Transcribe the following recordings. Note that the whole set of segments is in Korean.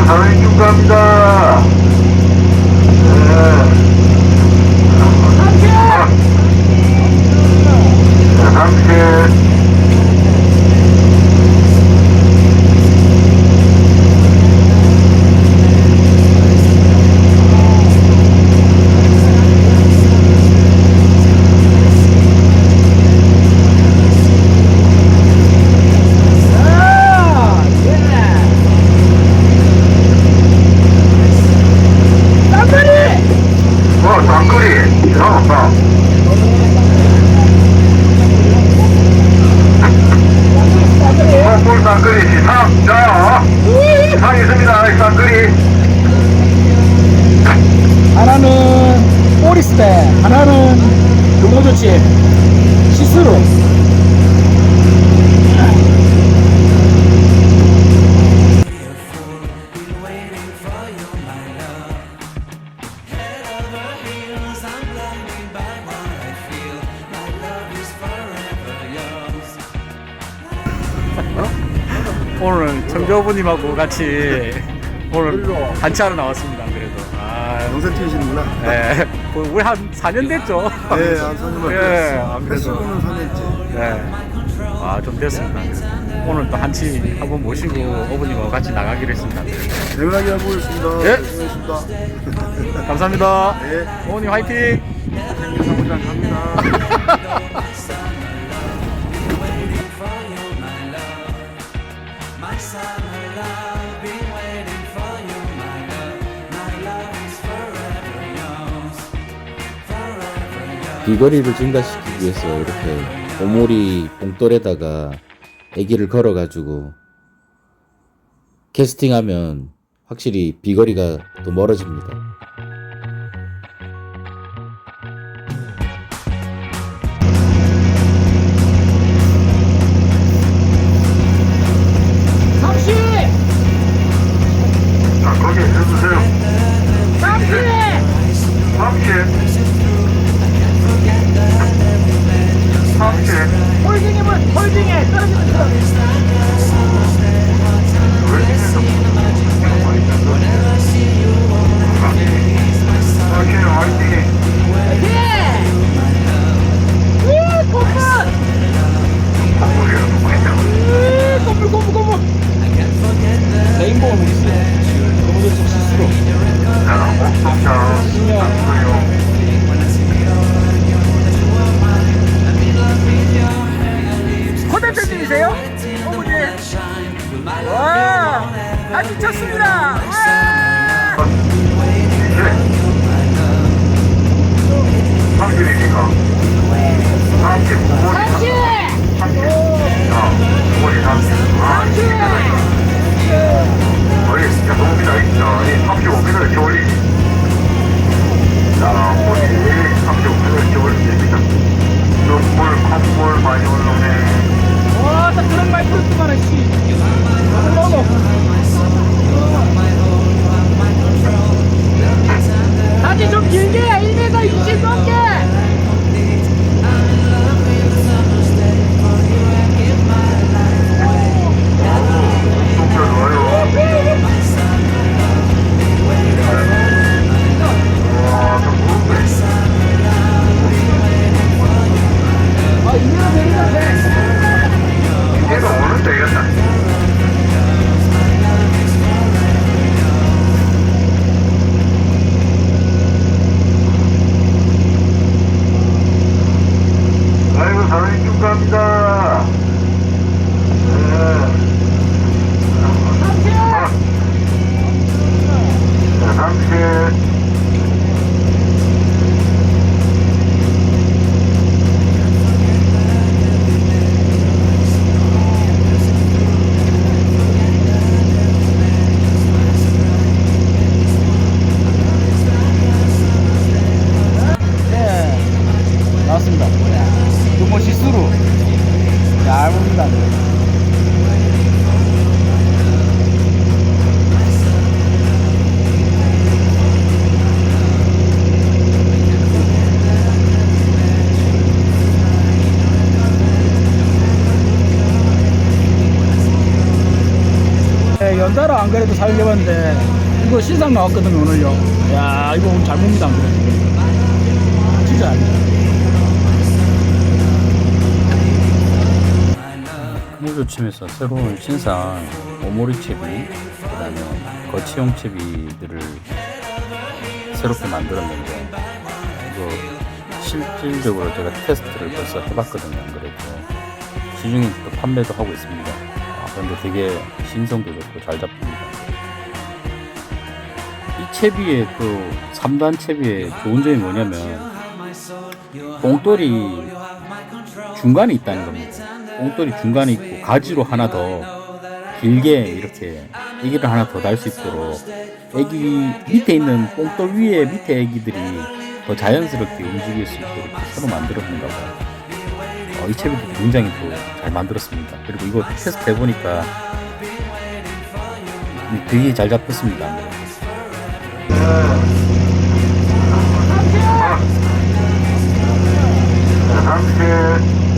아이고, 사장님 축하합니다. 네. 자, 삼십. 아, 예. 쌍거리! 어, 쌍거리. 어, 어. 뽕뽕 쌍거리 시상. 자, 어. 시상 쌍거리. 하나는 오리스테, 하나는 금호조치 시스루. 오늘 청교부님하고 같이 오늘 단체 하러 나왔습니다. 그래도 아, 영상 찍으시는구나. 네, 뭐 우리 한 4년 됐죠. 네, 한 4년만 예, 안 그래도 85는 4년째. 네, 아 좀 됐습니다. 오늘 또 한치 한번 모시고 어머님하고 같이 나가기로 했습니다. 대단하게 하고 있습니다. 예. 수고하셨습니다. 감사합니다. 네. 어머님 화이팅! 비거리를 증가시키기 위해서 이렇게 오모리 봉돌에다가 애기를 걸어가지고 캐스팅하면 확실히 비거리가 더 멀어집니다. 아주 좋습니다. 아, 거의 진짜 높이다 있죠. 이 35m를 저울리. 나왔습니다. 금호 시스루. 잘 봅니다. 네, 단자로 안 그래도 살려봤는데 이거 신상 나왔거든요 오늘요 야 이거 오늘 잘 봅니다 안 그래도 진짜 잘 봅니다 조침에서 새로운 신상 오모리 채비 그다음에 거치용 채비들을 새롭게 만들었는데 이거 실질적으로 제가 테스트를 벌써 해봤거든요 안 그래도. 시중에 또 판매도 하고 있습니다. 아, 그런데 되게 신성도 좋고 잘 잡힙니다. 이 채비의 또 3단 채비의 좋은 점이 뭐냐면 봉돌이 중간에 있다는 겁니다. 봉돌이 중간에 있고 가지로 하나 더 길게 이렇게 애기를 하나 더 달 수 있도록 애기 밑에 있는 봉돌 위에 밑에 애기들이 더 자연스럽게 움직일 수 있도록 새로 만들었는가 봐요. 어, 이 채비도 굉장히 또 잘 만들었습니다. 그리고 이거 테스트 해보니까 되게 잘 잡혔습니다. 어,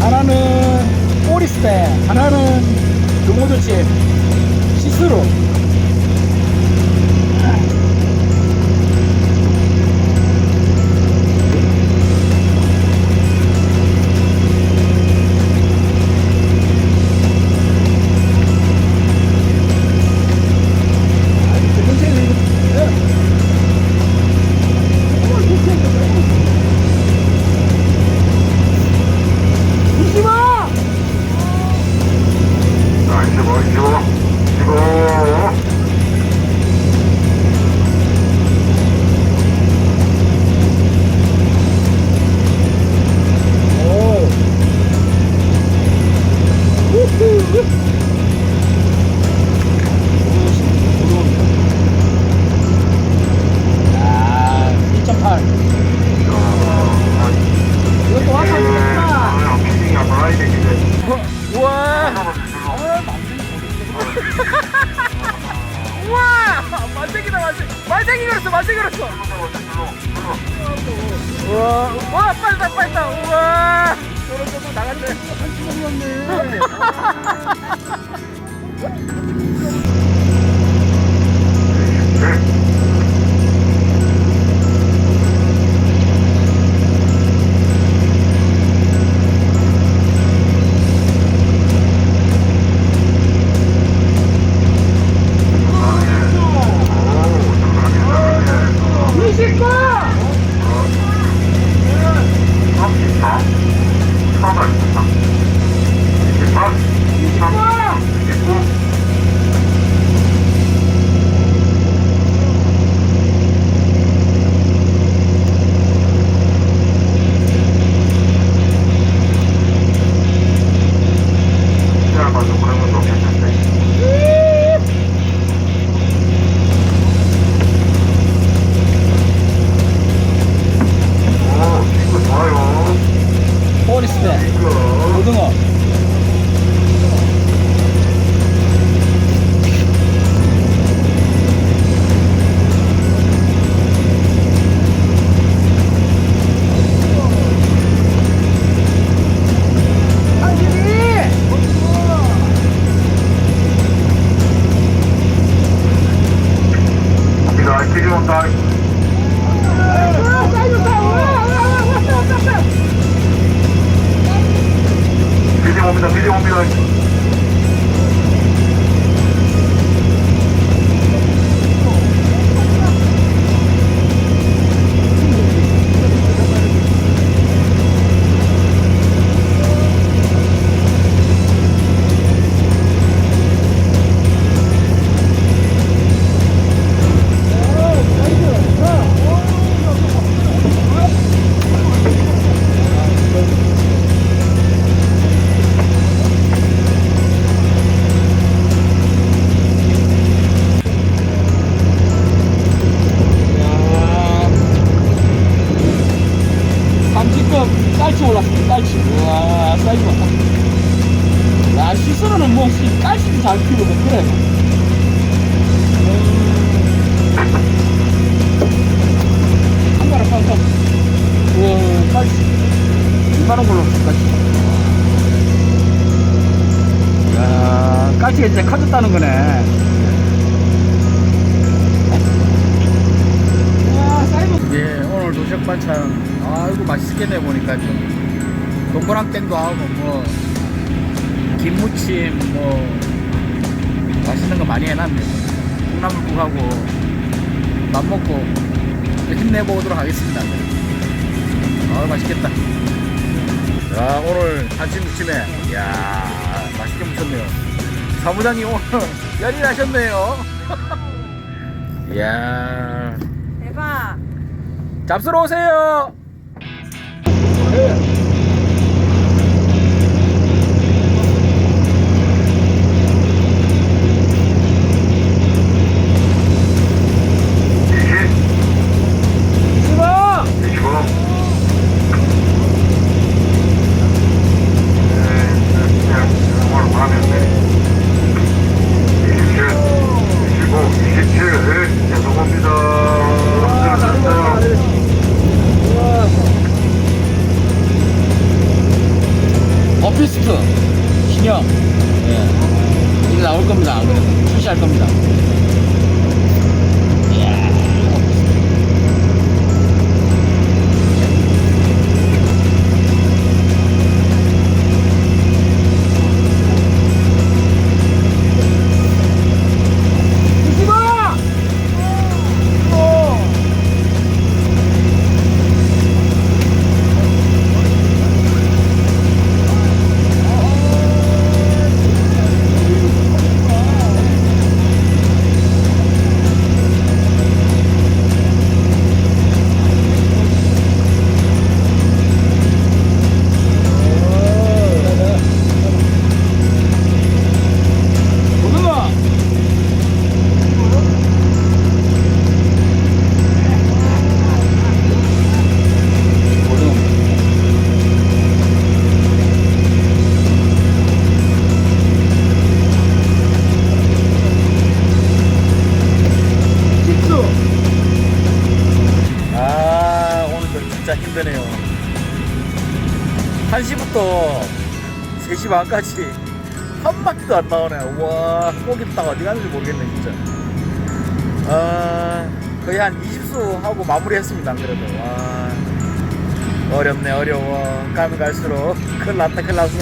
하나는 꼬리스테 하나는 금오조칩 시스루 와와 빨다 빨다. 우와. 저런 저거 나갔네 한 주먹이었네 이십 깔치 올랐습니다. 깔치. 우와, 사이즈 봐. 야, 시스루는 뭐, 씨, 깔치도 잘 키우거든. 그래. 음. 한 마리 팡팡. 우와, 깔치. 2만원 걸로 깔치. 야, 깔치가 이제 커졌다는 거네. 와. 예, 오늘 도시락 반찬 아이고 맛있겠네 보니까 좀 동그랑땡도 하고 뭐 김무침 뭐 맛있는 거 많이 해놨네. 콩나물국하고 밥 먹고 힘내보도록 하겠습니다. 아 맛있겠다. 야 오늘 한치 무침에 야 맛있게 무쳤네요. 사무장님 오늘 열이 나셨네요. 이야 대박. 잡수러 오세요. 이 예. 이게 나올 겁니다 출시할 겁니다 3시 반까지 한 마리도 안 나오네. 와 고기 딱 어디 가는지 모르겠네 진짜. 아 거의 한 20수 하고 마무리했습니다 안 그래도. 와. 어렵네 어려워. 가면 갈수록. 큰일 났다 큰일 났어